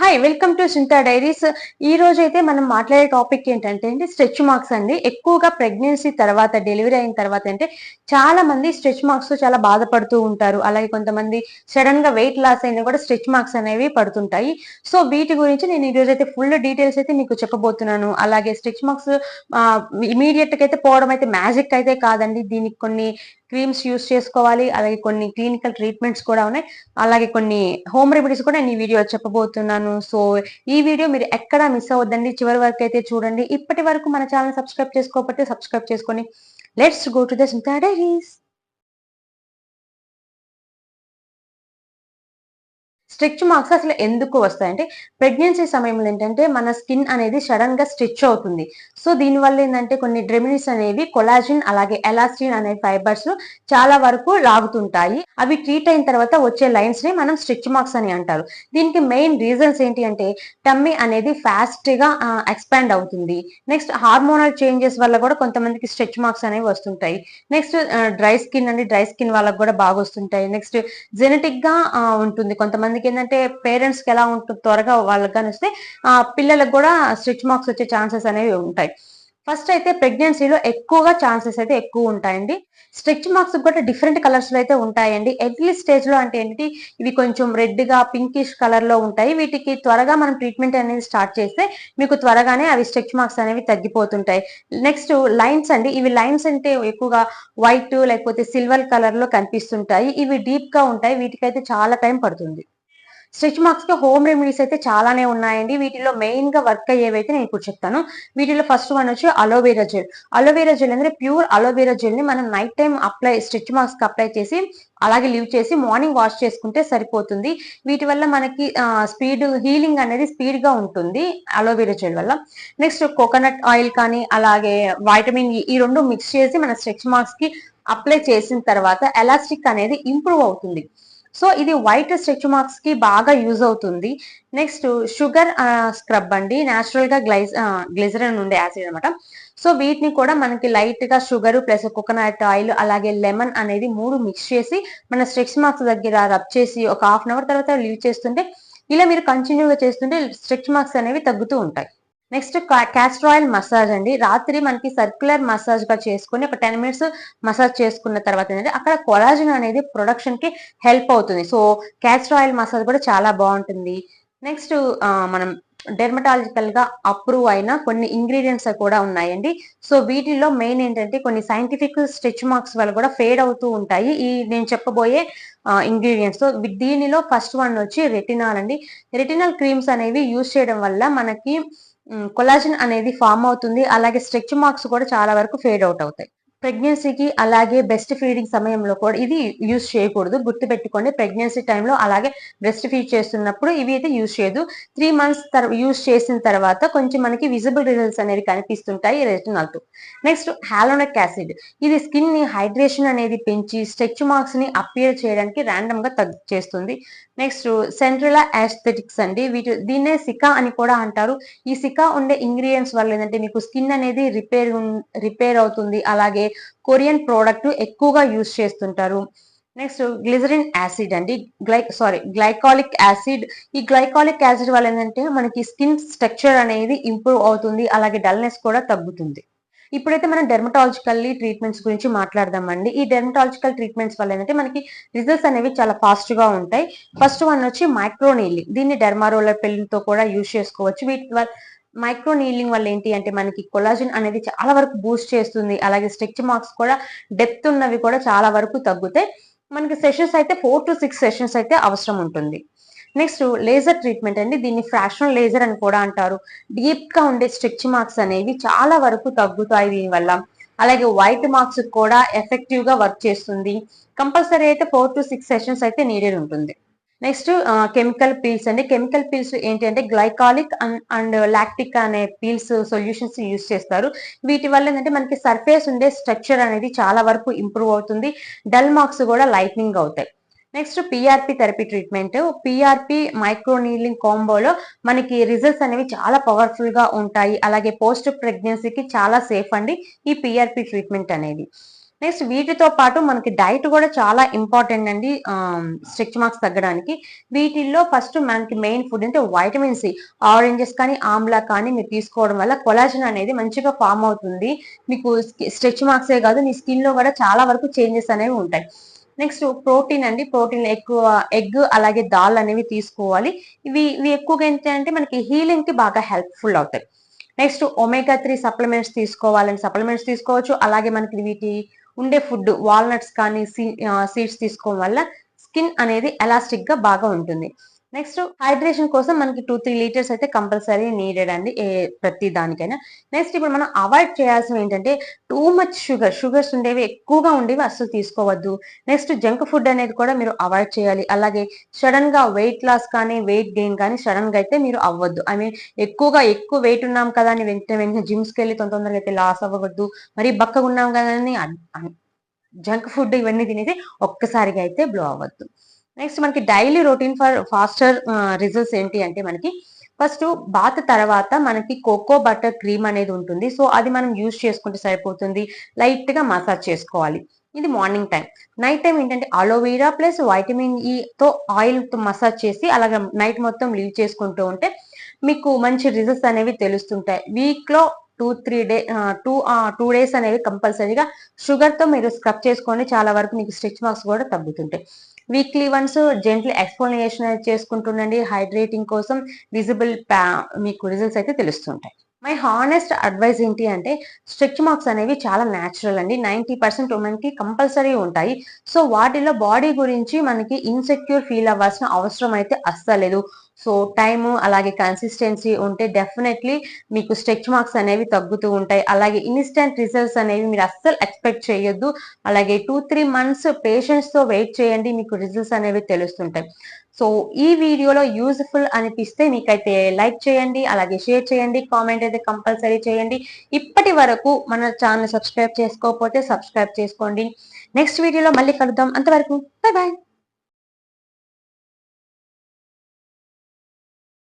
Hi welcome to Sintha diaries ఈ రోజు అయితే మనం మాట్లాడే టాపిక్ ఏంటంటే అండి స్ట్రెచ్ మార్క్స్ అండి. ఎక్కువగా ప్రెగ్నెన్సీ తర్వాత డెలివరీ అయిన తర్వాత అంటే చాలా మంది స్ట్రెచ్ మార్క్స్తో చాలా బాధపడుతూ ఉంటారు. అలాగే కొంతమంది సడన్గా వెయిట్ లాస్ అయినా కూడా స్ట్రెచ్ మార్క్స్ అనేవి పడుతుంటాయి. సో వీటి గురించి నేను ఈ రోజు అయితే ఫుల్ డీటెయిల్స్ అయితే మీకు చెప్పబోతున్నాను. అలాగే స్ట్రెచ్ మార్క్స్ ఇమీడియట్గా అయితే పోవడం అయితే మ్యాజిక్ అయితే కాదండి. దీనికి కొన్ని క్రీమ్స్ యూస్ చేసుకోవాలి. అలాగే కొన్ని క్లినికల్ ట్రీట్మెంట్స్ కూడా ఉన్నాయి. అలాగే కొన్ని హోమ్ రెమెడీస్ కూడా నేను ఈ వీడియో చెప్పబోతున్నాను. సో ఈ వీడియో మీరు ఎక్కడా మిస్ అవ్వద్దండి. చివరి వరకు అయితే చూడండి. ఇప్పటి వరకు మన ఛానల్ సబ్స్క్రైబ్ చేసుకోకపోతే సబ్స్క్రైబ్ చేసుకొని let's go to the diaries stretch marks అసలు ఎందుకు వస్తాయంటే ప్రెగ్నెన్సీ సమయంలో ఏంటంటే మన స్కిన్ అనేది సడన్గా స్ట్రెచ్ అవుతుంది. సో దీనివల్ల ఏంటంటే కొన్ని డ్రెమినిస్ అనేవి కొలాజిన్ అలాగే ఎలాస్టిన్ అనే ఫైబర్స్ చాలా వరకు లాగుతుంటాయి. అవి ట్రీట్ అయిన తర్వాత వచ్చే లైన్స్ని మనం స్ట్రెచ్ మార్క్స్ అని అంటారు. దీనికి మెయిన్ రీజన్స్ ఏంటి అంటే టమ్మీ అనేది ఫాస్ట్గా ఎక్స్పాండ్ అవుతుంది. నెక్స్ట్ హార్మోనల్ చేంజెస్ వల్ల కూడా కొంతమందికి స్ట్రెచ్ మార్క్స్ అనేవి వస్తుంటాయి. నెక్స్ట్ డ్రై స్కిన్ అండి. డ్రై స్కిన్ వాళ్ళకి కూడా బాగా వస్తుంటాయి. నెక్స్ట్ జెనెటిక్గా ఉంటుంది. కొంతమంది కొంతమందికి ఏంటంటే పేరెంట్స్కి ఎలా ఉంటుంది త్వరగా వాళ్ళకి కానీ వస్తే ఆ పిల్లలకు కూడా స్ట్రిచ్ మార్క్స్ వచ్చే ఛాన్సెస్ అనేవి ఉంటాయి. ఫస్ట్ అయితే ప్రెగ్నెన్సీలో ఎక్కువగా ఛాన్సెస్ అయితే ఎక్కువ ఉంటాయండి. స్ట్రెచ్ మార్క్స్ కూడా డిఫరెంట్ కలర్స్లో అయితే ఉంటాయండి. ఎర్లీ స్టేజ్లో అంటే ఏంటి ఇవి కొంచెం రెడ్గా పింకిష్ కలర్లో ఉంటాయి. వీటికి త్వరగా మనం ట్రీట్మెంట్ అనేది స్టార్ట్ చేస్తే మీకు త్వరగానే అవి స్ట్రిచ్ మార్క్స్ అనేవి తగ్గిపోతుంటాయి. నెక్స్ట్ లైన్స్ అండి. ఇవి లైన్స్ అంటే ఎక్కువగా వైట్ లేకపోతే సిల్వర్ కలర్లో కనిపిస్తుంటాయి. ఇవి డీప్గా ఉంటాయి. వీటికైతే చాలా టైం పడుతుంది. స్ట్రెచ్ మార్క్స్కి హోమ్ రెమెడీస్ అయితే చాలానే ఉన్నాయండి. వీటిలో మెయిన్గా వర్క్ అయ్యేవైతే నేను ఇప్పుడు చెప్తాను. వీటిలో ఫస్ట్ వన్ వచ్చి aloe vera gel aloe vera gel అంటే ప్యూర్ అలోవేరా జెల్ని మనం నైట్ టైం అప్లై స్ట్రెచ్ మార్క్స్కి అప్లై చేసి అలాగే లీవ్ చేసి మార్నింగ్ వాష్ చేసుకుంటే సరిపోతుంది. వీటి వల్ల మనకి స్పీడ్ హీలింగ్ అనేది స్పీడ్గా ఉంటుంది అలోవేరా జెల్ వల్ల. నెక్స్ట్ కోకోనట్ ఆయిల్ కానీ అలాగే వైటమిన్ e, ఈ రెండు మిక్స్ చేసి మన స్ట్రెచ్ మార్క్స్కి అప్లై చేసిన తర్వాత ఎలాస్టిక్ అనేది ఇంప్రూవ్ అవుతుంది. సో ఇది వైట్ స్ట్రెచ్ మార్క్స్కి బాగా యూజ్ అవుతుంది. నెక్స్ట్ షుగర్ స్క్రబ్ అండి. న్యాచురల్గా గ్లైజ్ గ్లిజరన్ uh, ఉండే యాసిడ్ అనమాట సో వీటిని కూడా మనకి లైట్గా షుగర్ ప్లస్ కోకోనట్ ఆయిల్ అలాగే లెమన్ అనేది మూడు మిక్స్ చేసి మన స్ట్రెచ్ మార్క్స్ దగ్గర రబ్ చేసి ఒక హాఫ్ అన్ అవర్ తర్వాత లీవ్ చేస్తుంటే ఇలా మీరు కంటిన్యూగా చేస్తుంటే స్ట్రెచ్ మార్క్స్ అనేవి తగ్గుతూ ఉంటాయి. నెక్స్ట్ క్యాస్టర్ ఆయిల్ మసాజ్ అండి. రాత్రి మనకి సర్క్యులర్ మసాజ్గా చేసుకుని ఒక టెన్ మినిట్స్ మసాజ్ చేసుకున్న తర్వాత ఏంటంటే అక్కడ కొలాజిన్ అనేది ప్రొడక్షన్కి హెల్ప్ అవుతుంది. సో క్యాస్టర్ ఆయిల్ మసాజ్ కూడా చాలా బాగుంటుంది. నెక్స్ట్ మనం డెర్మటాలజికల్గా అప్రూవ్ అయిన కొన్ని ఇంగ్రీడియంట్స్ కూడా ఉన్నాయండి. సో వీటిల్లో మెయిన్ ఏంటంటే కొన్ని సైంటిఫిక్ స్టిచ్ మార్క్స్ వల్ల కూడా ఫేడ్ అవుతూ ఉంటాయి. ఈ నేను చెప్పబోయే ఇంగ్రీడియంట్స్. సో దీనిలో ఫస్ట్ వన్ వచ్చి రెటినాల్ అండి. రెటినాల్ క్రీమ్స్ అనేవి యూజ్ చేయడం వల్ల మనకి కొలాజిన్ అనేది ఫామ్ అవుతుంది. అలాగే స్ట్రెచ్ మార్క్స్ కూడా చాలా వరకు ఫేడ్ అవుట్ అవుతాయి. ప్రెగ్నెన్సీకి అలాగే బెస్ట్ ఫీడింగ్ సమయంలో కూడా ఇది యూజ్ చేయకూడదు. గుర్తు పెట్టుకోండి ప్రెగ్నెన్సీ టైంలో అలాగే బ్రెస్ట్ ఫీడ్ చేస్తున్నప్పుడు ఇవి అయితే యూజ్ చేయదు. త్రీ మంత్స్ యూజ్ చేసిన తర్వాత కొంచెం మనకి విజిబుల్ రిజల్ట్స్ అనేవి కనిపిస్తుంటాయి. రెటినాల్తో నెక్స్ట్ హాలోనిక్ యాసిడ్ ఇది స్కిన్ని హైడ్రేషన్ అనేది పెంచి స్ట్రెచ్ మార్క్స్ని అపియర్ చేయడానికి ర్యాండమ్గా తగ్గు చేస్తుంది. నెక్స్ట్ సెంట్రలా యాస్థెటిక్స్ అండి. వీటి దీన్నే సికా అని కూడా అంటారు. ఈ సికా ఉండే ఇంగ్రీడియంట్స్ వల్ల ఏంటంటే మీకు స్కిన్ అనేది రిపేర్ రిపేర్ అవుతుంది. అలాగే కొరియన్ ప్రోడక్ట్ ఎక్కువగా యూజ్ చేస్తుంటారు. నెక్స్ట్ గ్లిజరిన్ యాసిడ్ అండి. Gly sorry glycolic acid. ఈ గ్లైకాలిక్ యాసిడ్ వల్ల ఏంటంటే మనకి స్కిన్ స్ట్రక్చర్ అనేది ఇంప్రూవ్ అవుతుంది. అలాగే డల్నెస్ కూడా తగ్గుతుంది. ఇప్పుడైతే మనం డెర్మటాలజికల్లీ ట్రీట్మెంట్స్ గురించి మాట్లాడదామండి. ఈ డెర్మటాలజికల్ ట్రీట్మెంట్స్ వల్ల ఏంటంటే మనకి రిజల్ట్స్ అనేవి చాలా ఫాస్ట్గా ఉంటాయి. ఫస్ట్ వన్ వచ్చి మైక్రో దీన్ని డెర్మారోలర్ పెళ్ళితో కూడా యూజ్ చేసుకోవచ్చు. వీటి వల్ల మైక్రో నీలింగ్ వల్ల ఏంటి అంటే మనకి కొలాజిన్ అనేది చాలా వరకు బూస్ట్ చేస్తుంది. అలాగే స్ట్రెచ్ మార్క్స్ కూడా డెప్త్ ఉన్నవి కూడా చాలా వరకు తగ్గుతాయి. మనకి సెషన్స్ అయితే ఫోర్ టు సిక్స్ సెషన్స్ అయితే అవసరం ఉంటుంది. నెక్స్ట్ లేజర్ ట్రీట్మెంట్ అండి. దీన్ని ఫ్రాక్షనల్ లేజర్ అని కూడా అంటారు. డీప్గా ఉండే స్ట్రెచ్ మార్క్స్ అనేవి చాలా వరకు తగ్గుతాయి దీనివల్ల. అలాగే వైట్ మార్క్స్ కూడా ఎఫెక్టివ్గా వర్క్ చేస్తుంది. కంపల్సరీ అయితే ఫోర్ టు సిక్స్ సెషన్స్ అయితే నీడెడ్ ఉంటుంది. నెక్స్ట్ కెమికల్ పీల్స్ అండి. కెమికల్ పీల్స్ ఏంటి అంటే గ్లైకాలిక్ అండ్ లాక్టిక్ అనే పీల్స్ సొల్యూషన్స్ యూస్ చేస్తారు. వీటి వల్ల ఏంటంటే మనకి సర్ఫేస్ ఉండే స్ట్రక్చర్ అనేది చాలా వరకు ఇంప్రూవ్ అవుతుంది. డల్ మార్క్స్ కూడా లైట్నింగ్ అవుతాయి. Next PRP therapy treatment PRP microneedling కాంబోలో మనకి రిజల్ట్స్ అనేవి చాలా పవర్ఫుల్గా ఉంటాయి. అలాగే పోస్ట్ ప్రెగ్నెన్సీకి చాలా సేఫ్ అండి ఈ పిఆర్పి ట్రీట్మెంట్ అనేది. నెక్స్ట్ వీటితో పాటు మనకి డైట్ కూడా చాలా ఇంపార్టెంట్ అండి. స్ట్రెచ్ మార్క్స్ తగ్గడానికి. వీటిల్లో ఫస్ట్ మనకి మెయిన్ ఫుడ్ అంటే వైటమిన్ సి ఆరెంజెస్ కానీ ఆమ్లా కానీ మీరు తీసుకోవడం వల్ల కొలాజన్ అనేది మంచిగా ఫామ్ అవుతుంది. మీకు స్ట్రెచ్ మార్క్సే కాదు మీ స్కిన్లో కూడా చాలా వరకు చేంజెస్ అనేవి ఉంటాయి. నెక్స్ట్ ప్రోటీన్ అండి. ప్రోటీన్ ఎక్కువ ఎగ్ అలాగే దాల్ అనేవి తీసుకోవాలి. ఇవి ఇవి ఎక్కువగా ఏంటంటే మనకి హీలింగ్కి బాగా హెల్ప్ఫుల్ అవుతాయి. నెక్స్ట్ ఒమేగా త్రీ సప్లిమెంట్స్ తీసుకోవాలని సప్లిమెంట్స్ తీసుకోవచ్చు. అలాగే మనకి వీటి ఉండే ఫుడ్ వాల్నట్స్ కానీ సీడ్స్ తీసుకోవడం వల్ల స్కిన్ అనేది ఎలాస్టిక్గా బాగా ఉంటుంది. నెక్స్ట్ హైడ్రేషన్ కోసం మనకి టూ త్రీ లీటర్స్ అయితే కంపల్సరీ నీడెడ్ అండి ఏ ప్రతి దానికైనా. నెక్స్ట్ ఇప్పుడు మనం అవాయిడ్ చేయాల్సిన ఏంటంటే టూ మచ్ షుగర్ షుగర్స్ ఉండేవి ఎక్కువగా ఉండేవి అస్సలు తీసుకోవద్దు. నెక్స్ట్ జంక్ ఫుడ్ అనేది కూడా మీరు అవాయిడ్ చేయాలి. అలాగే సడన్గా వెయిట్ లాస్ కానీ వెయిట్ గెయిన్ కానీ సడన్గా అయితే మీరు అవ్వద్దు. ఐ మీన్ ఎక్కువగా ఎక్కువ వెయిట్ ఉన్నాం కదా అని వెంటనే వెంటనే జిమ్స్కి వెళ్ళి తొందర తొందరగా అయితే లాస్ అవ్వవద్దు. మరి బక్కగా ఉన్నాం కదా అని జంక్ ఫుడ్ ఇవన్నీ తినేసి ఒక్కసారిగా అయితే బ్లో అవ్వద్దు. నెక్స్ట్ మనకి daily routine for faster results ఏంటి అంటే మనకి ఫస్ట్ బాత్ తర్వాత మనకి కోకో బటర్ క్రీమ్ అనేది ఉంటుంది. సో అది మనం యూజ్ చేసుకుంటే సరిపోతుంది. లైట్గా మసాజ్ చేసుకోవాలి. ఇది మార్నింగ్ టైం నైట్ టైం ఏంటంటే అలోవీరా ప్లస్ వైటమిన్ ఈతో ఆయిల్తో మసాజ్ చేసి అలాగే నైట్ మొత్తం లీవ్ చేసుకుంటూ ఉంటే మీకు మంచి రిజల్ట్స్ అనేవి తెలుస్తుంటాయి. వీక్లో two three day two two days అనేవి కంపల్సరీగా షుగర్తో మీరు స్క్రబ్ చేసుకొని చాలా వరకు మీకు స్టిచ్ మార్క్స్ కూడా తగ్గుతుంటాయి. వీక్లీ వన్స్ జెంట్లీ ఎక్స్ప్లెనేషన్ చేసుకుంటుండండి. హైడ్రేటింగ్ కోసం విజిబుల్ మీకు రిజల్ట్స్ అయితే తెలుస్తుంటాయి. మై హానెస్ట్ అడ్వైజ్ ఏంటి అంటే స్ట్రెచ్ మార్క్స్ అనేవి చాలా న్యాచురల్ అండి. నైంటీ పర్సెంట్ ఉమెన్కి కంపల్సరీ ఉంటాయి. సో వాటిలో బాడీ గురించి మనకి ఇన్సెక్యూర్ ఫీల్ అవ్వాల్సిన అవసరం అయితే అస్సలేదు. సో టైము అలాగే కన్సిస్టెన్సీ ఉంటే డెఫినెట్లీ మీకు స్ట్రెచ్ మార్క్స్ అనేవి తగ్గుతూ ఉంటాయి. అలాగే ఇన్స్టెంట్ రిజల్ట్స్ అనేవి మీరు అస్సలు ఎక్స్పెక్ట్ చేయొద్దు. అలాగే టూ త్రీ మంత్స్ పేషెంట్స్తో వెయిట్ చేయండి. మీకు రిజల్ట్స్ అనేవి తెలుస్తుంటాయి. సో ఈ వీడియోలో యూజ్ఫుల్ అనిపిస్తే మీకైతే లైక్ చేయండి. అలాగే షేర్ చేయండి. కామెంట్ అయితే కంపల్సరీ చేయండి. ఇప్పటి వరకు మన ఛానల్ సబ్స్క్రైబ్ చేసుకోకపోతే సబ్స్క్రైబ్ చేసుకోండి. నెక్స్ట్ వీడియోలో మళ్ళీ కలుద్దాం. అంతవరకు బాయ్ బాయ్